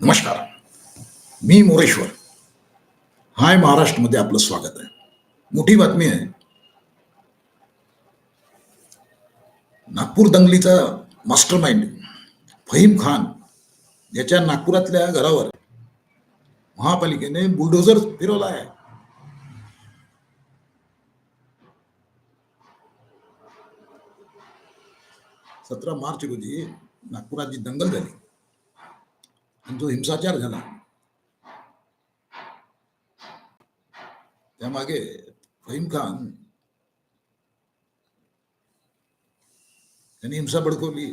नमस्कार. मी मोरेश्वर. हाय महाराष्ट्रमध्ये आपलं स्वागत आहे. मोठी बातमी आहे. नागपूर दंगलीचा मास्टर माइंड फहीम खान याच्या नागपुरातल्या घरावर महापालिकेने बुलडोझर फिरवला आहे. सतरा मार्च रोजी नागपुरात जी दंगल झाली आणि जो हिंसाचार झाला त्यामागे फहीम खान त्यांनी हिंसा भडकवली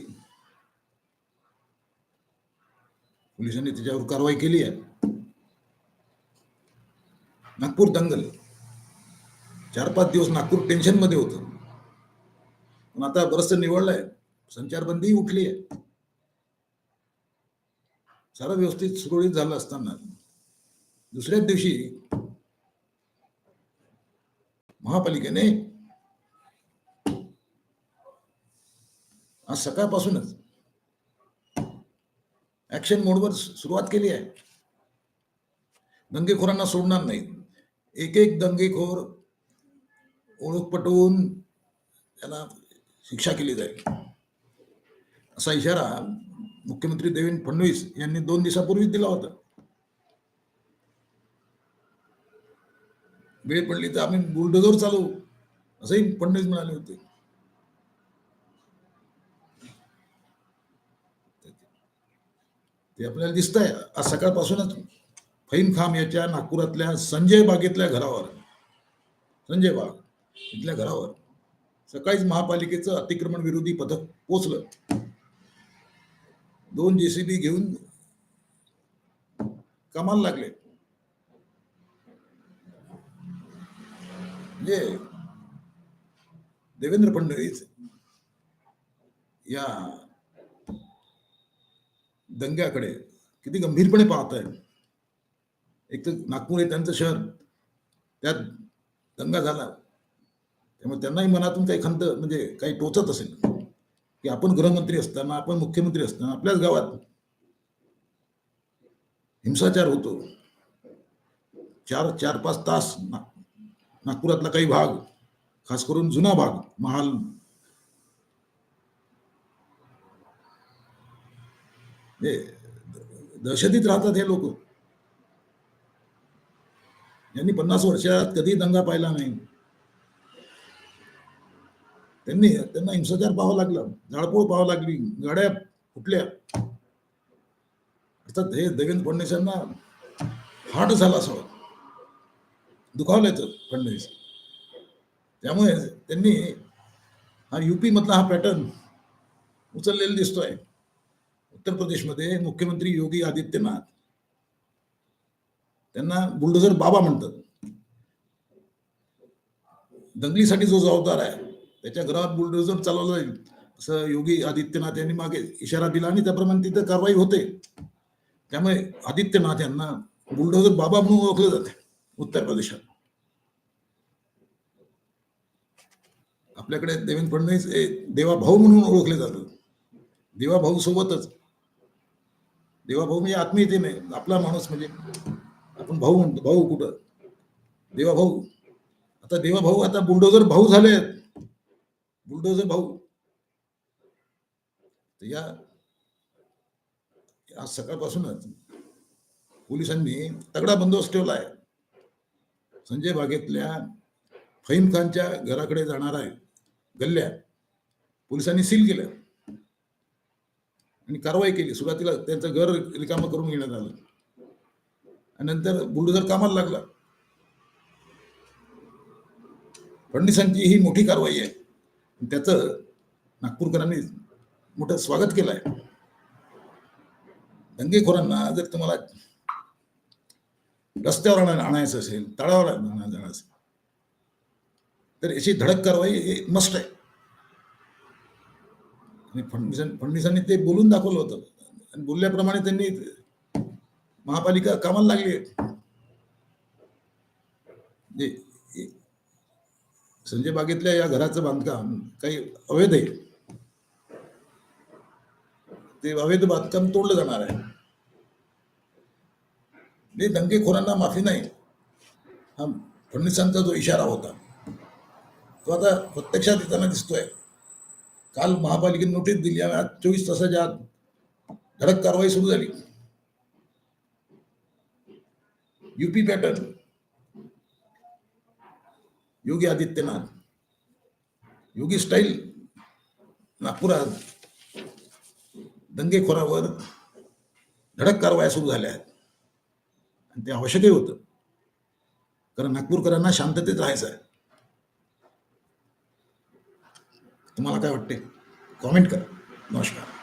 पोलिसांनी त्याच्यावर कारवाई केली आहे नागपूर दंगल चार पाच दिवस नागपूर टेन्शनमध्ये होतं पण आता बरंचसं निवडलंय संचारबंदी उठली आहे सारा व्यवस्थित सुरळीत झालं असताना दुसऱ्याच दिवशी महापालिकेने आज सकाळपासूनच ऍक्शन मोडवर सुरुवात केली आहे. दंगेखोरांना सोडणार नाही एक एक दंगेखोर ओळख पटवून त्याला शिक्षा केली जाईल. असा इशारा मुख्यमंत्री देवेंद्र फडणवीस यांनी दोन दिवसापूर्वीच दिला होता. वेळ पडली तर आम्ही बुलडोजर चालवू असंही फडणवीस म्हणाले होते. ते आपल्याला दिसत आहे आज सकाळपासूनच फहीम खाम याच्या नागपुरातल्या संजय बागेतल्या घरावर. संजय बाग इथल्या घरावर. सकाळीच महापालिकेचं अतिक्रमण विरोधी पथक पोचलं दोन जेसीबी घेऊन कमाल लागले. म्हणजे देवेंद्र फडणवीस या दंग्याकडे किती गंभीरपणे पाहत आहे एक तर नागपूर हे त्यांचं शहर. त्यात दंगा झाला. त्यामुळे त्यांनाही मनातून काही खंत म्हणजे काही टोचत असेल. की आपण गृहमंत्री असताना आपण मुख्यमंत्री असताना आपल्याच गावात हिंसाचार होतो. चार चार पाच तास ना- नागपुरातला काही भाग खास करून जुना भाग महाल हे दहशतीत राहतात हे लोक. यांनी पन्नास वर्षात कधी दंगा पाहिला नाही. त्यांनी त्यांना हिंसाचार पाहावा लागला. जाळपोळ पाहावं लागली. गाड्या फुटल्या. अर्थात हे देवेंद्र फडणवीस यांना हार्ट झाला असं दुखावलं तर फडणवीस. त्यामुळे त्यांनी हा युपी मधला हा पॅटर्न उचललेला दिसतोय. उत्तर प्रदेशमध्ये मुख्यमंत्री योगी आदित्यनाथ. त्यांना बुलडोझर बाबा म्हणतात. दंगलीसाठी जो जबाबदार आहे त्याच्या घरात बुलडोझर चालवलं जाईल. असं योगी आदित्यनाथ यांनी मागे इशारा दिला आणि त्याप्रमाणे तिथं कारवाई होते. त्यामुळे आदित्यनाथ यांना बुलडोझर बाबा म्हणून ओळखलं जाते उत्तर प्रदेशात. आपल्याकडे देवेंद्र फडणवीस हे देवा भाऊ म्हणून ओळखले जातात. देवा भाऊ सोबतच. देवा भाऊ म्हणजे आत्मीयतेने आपला माणूस म्हणजे आपण भाऊ म्हणतो. भाऊ कुठं? देवा भाऊ आता देवा भाऊ आता बुलडोझर भाऊ झाले बुलडोजर भाऊ. या आज सकाळपासूनच पोलिसांनी तगडा बंदोबस्त ठेवला आहे संजय बागेतल्या फहीम खानच्या घराकडे जाणार आहे गल्ल्या पोलिसांनी सील केलं आणि कारवाई केली. सुरुवातीला त्यांचं घर रिकामं करून घेण्यात आलं. आणि नंतर बुलडोझर कामाला लागला. फडणवीसांची ही मोठी कारवाई आहे. त्याचं नागपूरकरांनी मोठं स्वागत केलं आहे दंगेखोरांना जर तुम्हाला रस्त्यावर आणायचं असेल तळावर आणायचं असेल तर याची धडक कारवाई हे मस्ट आहे. आणि फडणवीसां फडणवीसांनी ते बोलून दाखवलं होतं. आणि बोलल्याप्रमाणे त्यांनी महापालिका कामाला लागली आहे. म्हणजे संजय बागेतल्या या घराचं बांधकाम काही अवैध आहे. ते अवैध बांधकाम तोडलं जाणार आहे. हे दंगेखोरांना माफी नाही. हा फडणवीसांचा जो इशारा होता तो आता प्रत्यक्षात येताना दिसतोय. काल महापालिकेने नोटीस दिली आणि आज चोवीस तासाच्या आत धडक कारवाई सुरू झाली. UP pattern Yogi Adityanath Yogi style नागपुरात दंगेखोरावर धडक कारवाया सुरू झाल्या आहेत. आणि ते आवश्यकही होतं. कारण नागपूरकरांना शांततेत राहायचं आहे. तुम्हाला काय वाटते कॉमेंट करा. नमस्कार.